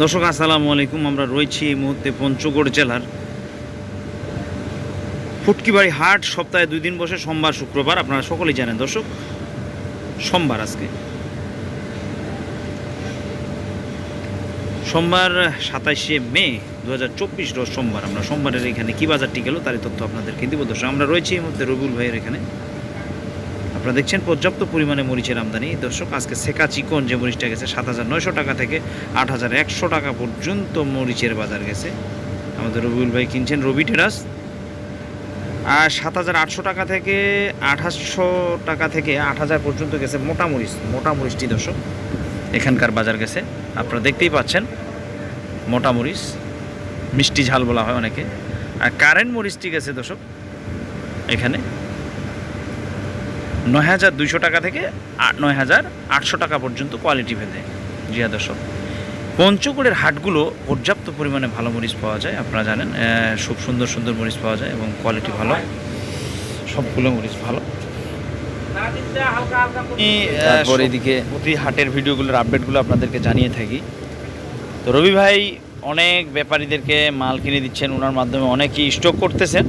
দর্শক, আসসালামু আলাইকুম। আমরা রয়েছি এই মুহূর্তে পঞ্চগড় জেলার ফুটকিবাড়ি হাট। সপ্তাহে দুই দিন বসে সোমবার, শুক্রবার। আপনারা সকলেই জানেন দর্শক, সোমবার আজকে। সোমবার সাতাইশে মে দু হাজার চব্বিশ, রোজ সোমবার। আমরা সোমবারের এখানে কী বাজারটি গেল তারই তথ্য আপনাদেরকে দিব। দর্শক, আমরা রয়েছি এই মুহূর্তে রবিউল ভাইয়ের এখানে। আপনারা দেখছেন, পর্যাপ্ত পরিমাণে মরিচের আমদানি। দর্শক, আজকে সেকা চিকন যে মরিচটা গেছে, সাত হাজার নয়শো টাকা থেকে আট হাজার একশো টাকা পর্যন্ত মরিচের বাজার গেছে। আমাদের রবিউল ভাই কিনছেন রবি টেরাস। আর সাত হাজার আটশো টাকা থেকে আঠাশশো টাকা থেকে আট হাজার পর্যন্ত গেছে মোটা মরিচ। মোটা মরিচটি, দর্শক, এখানকার বাজার গেছে। আপনারা দেখতেই পাচ্ছেন, মোটা মরিচ, মিষ্টি ঝাল বলা হয় অনেকে। আর কারেন্ট মরিচটি গেছে, দর্শক, এখানে। নয় হাজার দুইশো টাকা থেকে আট নয় হাজার আটশো টাকা পর্যন্ত কোয়ালিটি ভেদে। জিয়া দর্শক পঞ্চগড়ের হাটগুলো পর্যাপ্ত পরিমাণে ভালো মরিচ পাওয়া যায় আপনারা জানেন। খুব সুন্দর সুন্দর মরিচ পাওয়া যায় এবং কোয়ালিটি ভালো। সবগুলো মরিচ ভালো। তারপর এদিকে প্রতি হাটের ভিডিওগুলোর আপডেটগুলো আপনাদেরকে জানিয়ে থাকি। তো রবি ভাই অনেক ব্যাপারীদেরকে মাল কিনে দিচ্ছেন ওনার মাধ্যমে অনেকেই স্টক করতেছেন।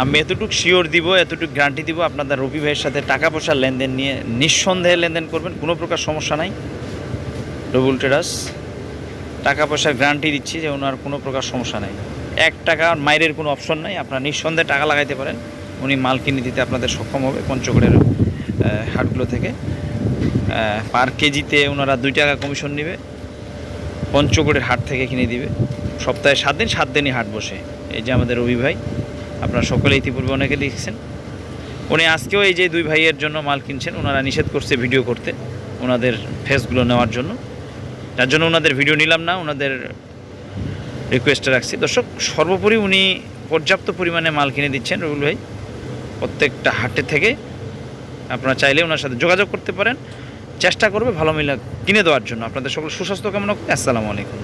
আমি এতটুকু শিওর দিব, এতটুকু গ্যারান্টি দিব আপনাদের রবি ভাইয়ের সাথে টাকা পয়সার লেনদেন নিয়ে নিঃসন্দেহে লেনদেন করবেন, কোনো প্রকার সমস্যা নাই। রবুল ট্রেডার্স টাকা পয়সার গ্যারান্টি দিচ্ছি যে ওনার কোনো প্রকার সমস্যা নাই। এক টাকা মাইরের কোনো অপশন নাই, আপনারা নিঃসন্দেহে টাকা লাগাইতে পারেন, উনি মাল কিনে দিতে আপনাদের সক্ষম হবে পঞ্চগড়ের হাটগুলো থেকে। পার কেজিতে ওনারা দুই টাকা কমিশন নেবে, পঞ্চগড়ের হাট থেকে কিনে দিবে। সপ্তাহে সাত দিন, সাত দিনই হাট বসে। এই যে আমাদের রবি ভাই আপনারা সকলে ইতিপূর্বে অনেকে দেখছেন। উনি আজকেও এই যে দুই ভাইয়ের জন্য মাল কিনছেন ওনারা নিষেধ করছে ভিডিও করতে ওনাদের ফেসগুলো নেওয়ার জন্য। যার জন্য ওনাদের ভিডিও নিলাম না ওনাদের রিকোয়েস্টে রাখছি। দর্শক, সর্বোপরি উনি পর্যাপ্ত পরিমাণে মাল কিনে দিচ্ছেন রবুল ভাই। প্রত্যেকটা হাটে থেকে আপনারা চাইলে ওনার সাথে যোগাযোগ করতে পারেন। চেষ্টা করবে ভালো মিলা কিনে দেওয়ার জন্য। আপনাদের সকল সুস্বাস্থ্য কামনা করি। আসসালামু আলাইকুম।